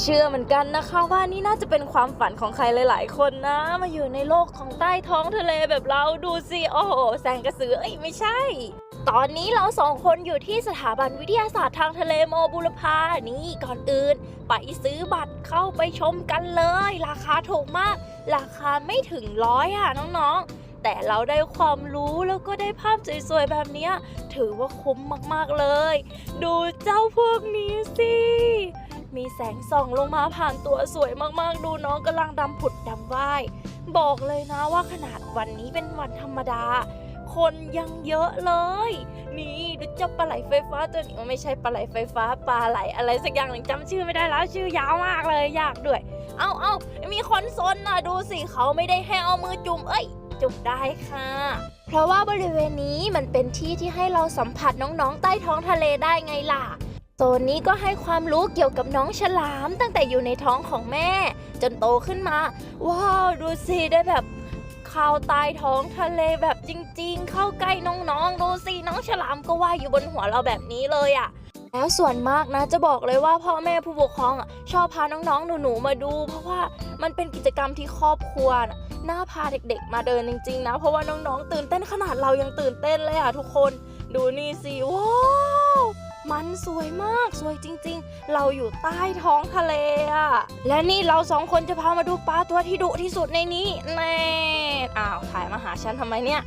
เชื่อเหมือนกันนะคะว่านี่น่าจะเป็นความฝันของใครหลาย ๆ คนนะ มาอยู่ในโลกของใต้ท้องทะเลแบบเราดูสิโอ้โหแสงกระสือเอ้ยไม่ใช่ ตอนนี้เราสองคนอยู่ที่สถาบันวิทยาศาสตร์ทางทะเลโมบุรพานี่ก่อนอื่น ไปซื้อบัตรเข้าไปชมกันเลย ราคาถูกมาก ราคาไม่ถึงร้อยอะน้องๆแต่เราได้ความรู้แล้วก็ได้ภาพสวยๆแบบนี้ถือว่าคุ้มมากๆเลย ดูเจ้าพวกนี้สิ มีแสงส่องลงมาผ่านตัวสวยมากๆ ดูน้องกำลังดำผุดดำว่าย บอกเลยนะว่าขนาดวันนี้เป็นวันธรรมดา คนยังเยอะเลย นี่ดูเจ้าปลาไหลไฟฟ้าตัวนี้ไม่ใช่ปลาไหลไฟฟ้าปลาไหลอะไรสักอย่างหนึ่งจำชื่อไม่ได้แล้วชื่อยาวมากเลยยากด้วย เอาเอามีคนซนนะดูสิเขาไม่ได้ให้เอามือจุ่มเอ้ยจุ่มได้ค่ะ เพราะว่าบริเวณนี้มันเป็นที่ที่ให้เราสัมผัสน้องๆ ใต้ท้องทะเลได้ไงล่ะ โซนนี้ก็ให้ความรู้เกี่ยวกับน้องฉลามตั้งแต่อยู่ในท้องของแม่ จนโตขึ้นมา ว้าว ดูสิได้แบบเข้าใต้ท้องทะเลแบบจริง ๆ เข้าใกล้น้องๆดูสิน้องฉลามก็ว่ายอยู่บนหัวเราแบบนี้เลยอะ่ะแล้วส่วนมากนะจะบอกเลยว่าพ่อแม่ผู้ปกครองอะชอบพาน้องๆหนูๆมาดู เพราะว่ามันเป็นกิจกรรมที่ครอบครัวน่ะน่าพาเด็กๆ มาเดินจริง ๆ นะ เพราะว่าน้องๆ ตื่นเต้นขนาดเรายังตื่นเต้นเลยอะทุกคน ดูนี่สิว้าว มันสวยมากสวยจริงๆ เราอยู่ใต้ท้องทะเลอะและนี่เราสองคนจะพามาดูปลาตัวที่ดุที่สุดในนี้แน่อ้าวถ่ายมาหาฉันทำไมเนี่ย